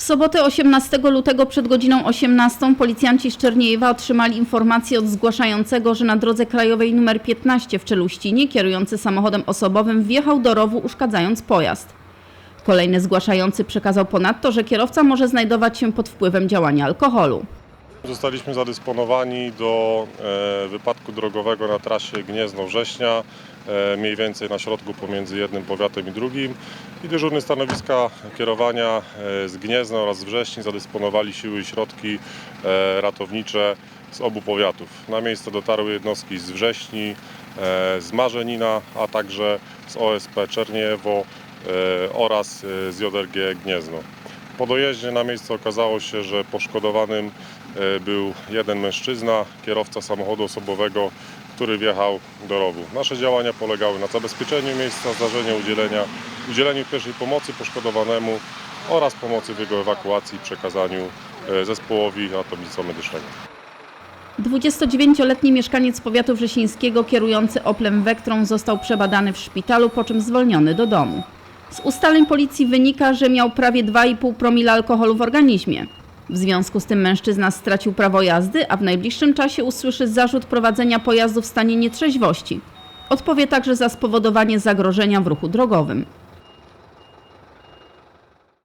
W sobotę 18 lutego przed godziną 18 policjanci z Czerniejewa otrzymali informację od zgłaszającego, że na drodze krajowej nr 15 w Czeluścinie kierujący samochodem osobowym wjechał do rowu uszkadzając pojazd. Kolejny zgłaszający przekazał ponadto, że kierowca może znajdować się pod wpływem działania alkoholu. Zostaliśmy zadysponowani do e, wypadku drogowego na trasie Gniezno-Września, e, mniej więcej na środku pomiędzy jednym powiatem i drugim. I dyżurny stanowiska kierowania e, z Gniezna oraz Wrześni zadysponowali siły i środki ratownicze z obu powiatów. Na miejsce dotarły jednostki z Wrześni, z Marzenina, a także z OSP Czerniewo oraz z JRG Gniezno. Po dojeździe na miejsce okazało się, że poszkodowanym e, był jeden mężczyzna, kierowca samochodu osobowego, który wjechał do rowu. Nasze działania polegały na zabezpieczeniu miejsca zdarzenia, udzielenia, udzieleniu pierwszej pomocy poszkodowanemu oraz pomocy w jego ewakuacji i przekazaniu e, zespołowi ratownictwa medycznego. 29-letni mieszkaniec powiatu wrzesińskiego kierujący Oplem Vectron został przebadany w szpitalu, po czym zwolniony do domu. Z ustaleń policji wynika, że miał prawie 2,5 promila alkoholu w organizmie. W związku z tym mężczyzna stracił prawo jazdy, a w najbliższym czasie usłyszy zarzut prowadzenia pojazdu w stanie nietrzeźwości. Odpowie także za spowodowanie zagrożenia w ruchu drogowym.